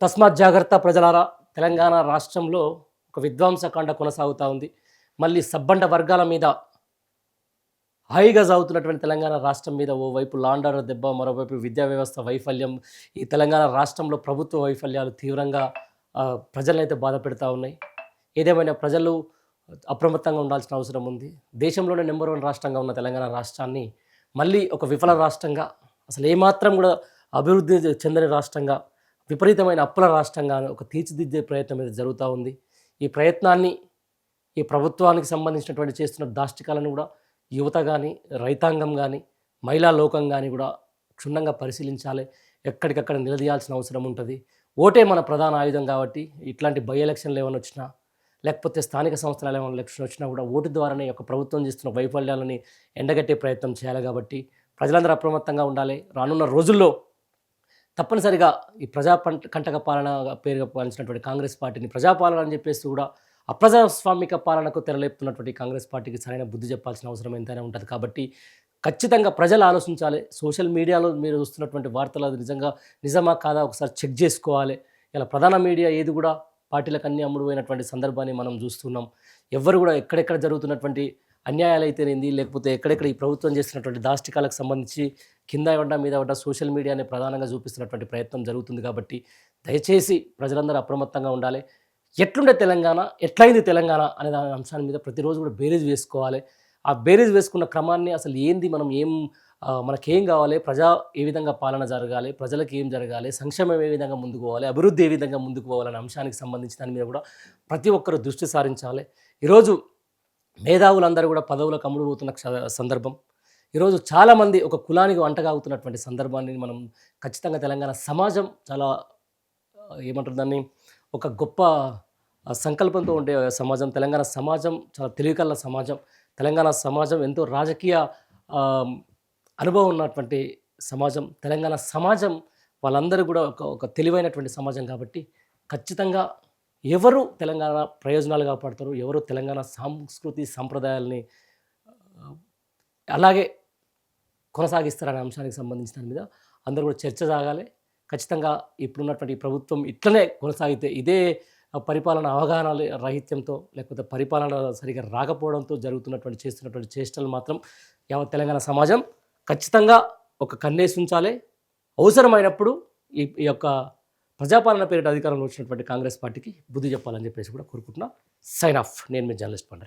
తస్మాత్ జాగ్రత్త ప్రజలారా తెలంగాణ రాష్ట్రంలో ఒక విధ్వంసకాండ కొనసాగుతూ ఉంది. మళ్ళీ సబ్బండ వర్గాల మీద హాయిగా సాగుతున్నటువంటి తెలంగాణ రాష్ట్రం మీద ఓవైపు లాండర్ దెబ్బ మరోవైపు విద్యా వ్యవస్థ వైఫల్యం ఈ తెలంగాణ రాష్ట్రంలో ప్రభుత్వ వైఫల్యాలు తీవ్రంగా ఆ, ప్రజలనైతే బాధ పెడతా ఉన్నాయి. ఏదేమైనా ప్రజలు అప్రమత్తంగా ఉండాల్సిన అవసరం ఉంది. దేశంలోనే నెంబర్ వన్ రాష్ట్రంగా ఉన్న తెలంగాణ రాష్ట్రాన్ని మళ్ళీ ఒక విఫల రాష్ట్రంగా అసలు ఏమాత్రం కూడా అభివృద్ధి చెందని రాష్ట్రంగా విపరీతమైన అప్పుల రాష్ట్రంగా ఒక తీర్చిదిద్దే ప్రయత్నం మీద జరుగుతూ ఉంది. ఈ ప్రయత్నాన్ని ఈ ప్రభుత్వానికి సంబంధించినటువంటి చేస్తున్న దాష్టికాలను కూడా యువత కానీ రైతాంగం కానీ మహిళా లోకం కానీ కూడా క్షుణ్ణంగా పరిశీలించాలి. ఎక్కడికక్కడ నిలదీయాల్సిన అవసరం ఉంటుంది. ఓటే మన ప్రధాన ఆయుధం కాబట్టి ఇట్లాంటి బై ఎలక్షన్లు ఏమైనా వచ్చినా లేకపోతే స్థానిక సంస్థలు ఏమైనా ఎలక్షన్ వచ్చినా కూడా ఓటు ద్వారానే యొక్క ప్రభుత్వం చేస్తున్న వైఫల్యాలని ఎండగట్టే ప్రయత్నం చేయాలి కాబట్టి ప్రజలందరూ అప్రమత్తంగా ఉండాలి. రానున్న రోజుల్లో తప్పనిసరిగా ఈ ప్రజా కంటక పాలన పేరుగా పాలించినటువంటి కాంగ్రెస్ పార్టీని ప్రజాపాలన అని చెప్పేసి కూడా అప్రజాస్వామిక పాలనకు తెరలేపుతున్నటువంటి కాంగ్రెస్ పార్టీకి సరైన బుద్ధి చెప్పాల్సిన అవసరం ఎంతైనా ఉంటుంది. కాబట్టి ఖచ్చితంగా ప్రజలు ఆలోచించాలి. సోషల్ మీడియాలో మీరు చూస్తున్నటువంటి వార్తలు అది నిజంగా నిజమా కాదా ఒకసారి చెక్ చేసుకోవాలి. ఇలా ప్రధాన మీడియా ఏది కూడా పార్టీలకు అన్ని అమ్ముడుపోయినటువంటి సందర్భాన్ని మనం చూస్తున్నాం. ఎవరు కూడా ఎక్కడెక్కడ జరుగుతున్నటువంటి అన్యాయాలు అయితేనేంది లేకపోతే ఎక్కడెక్కడ ఈ ప్రభుత్వం చేస్తున్నటువంటి దాష్టికాలకు సంబంధించి కింద ఇవ్వడం మీద ఇవ్వడం సోషల్ మీడియాని ప్రధానంగా చూపిస్తున్నటువంటి ప్రయత్నం జరుగుతుంది కాబట్టి దయచేసి ప్రజలందరూ అప్రమత్తంగా ఉండాలి. ఎట్లుండే తెలంగాణ ఎట్లయింది తెలంగాణ అనే దాని అంశాన్ని మీద ప్రతిరోజు కూడా బేరీజ్ వేసుకోవాలి. ఆ బేరీజ్ వేసుకున్న క్రమాన్ని అసలు ఏంది మనం ఏం మనకేం కావాలి ప్రజా ఏ విధంగా పాలన జరగాలి ప్రజలకు ఏం జరగాలి సంక్షేమం ఏ విధంగా ముందుకు పోవాలి అభివృద్ధి ఏ విధంగా ముందుకు పోవాలనే అంశానికి సంబంధించి దాని మీద కూడా ప్రతి ఒక్కరు దృష్టి సారించాలి. ఈరోజు మేధావులందరూ కూడా పదవులకు అమ్ముడుపోతున్న సందర్భం. ఈరోజు చాలామంది ఒక కులానికి వంటగాగుతున్నటువంటి సందర్భాన్ని మనం ఖచ్చితంగా తెలంగాణ సమాజం చాలా ఏమంటారు దాన్ని ఒక గొప్ప సంకల్పంతో ఉండే సమాజం. తెలంగాణ సమాజం చాలా తెలివికల్ల సమాజం. తెలంగాణ సమాజం ఎంతో రాజకీయ అనుభవం ఉన్నటువంటి సమాజం. తెలంగాణ సమాజం వాళ్ళందరూ కూడా ఒక ఒక తెలివైనటువంటి సమాజం కాబట్టి ఖచ్చితంగా ఎవరు తెలంగాణ ప్రయోజనాలు కాపాడతారు ఎవరు తెలంగాణ సంస్కృతి సంప్రదాయాల్ని అలాగే కొనసాగిస్తారనే అంశానికి సంబంధించిన దాని మీద అందరూ కూడా చర్చ సాగాలి. ఖచ్చితంగా ఇప్పుడున్నటువంటి ప్రభుత్వం ఇట్లనే కొనసాగితే ఇదే పరిపాలన అవగాహన రాహిత్యంతో లేకపోతే పరిపాలన సరిగా రాకపోవడంతో జరుగుతున్నటువంటి చేస్తున్నటువంటి చేష్టలు మాత్రం యావత్ తెలంగాణ సమాజం ఖచ్చితంగా ఒక కన్నేసి ఉంచాలి. అవసరమైనప్పుడు ఈ ఈ యొక్క ప్రజాపాలన పేరిట అధికారంలో వచ్చినటువంటి కాంగ్రెస్ పార్టీకి బుద్ధి చెప్పాలని చెప్పేసి కూడా కోరుకుంటున్నా. సైన్ ఆఫ్ నేను మీ జర్నలిస్ట్ పండ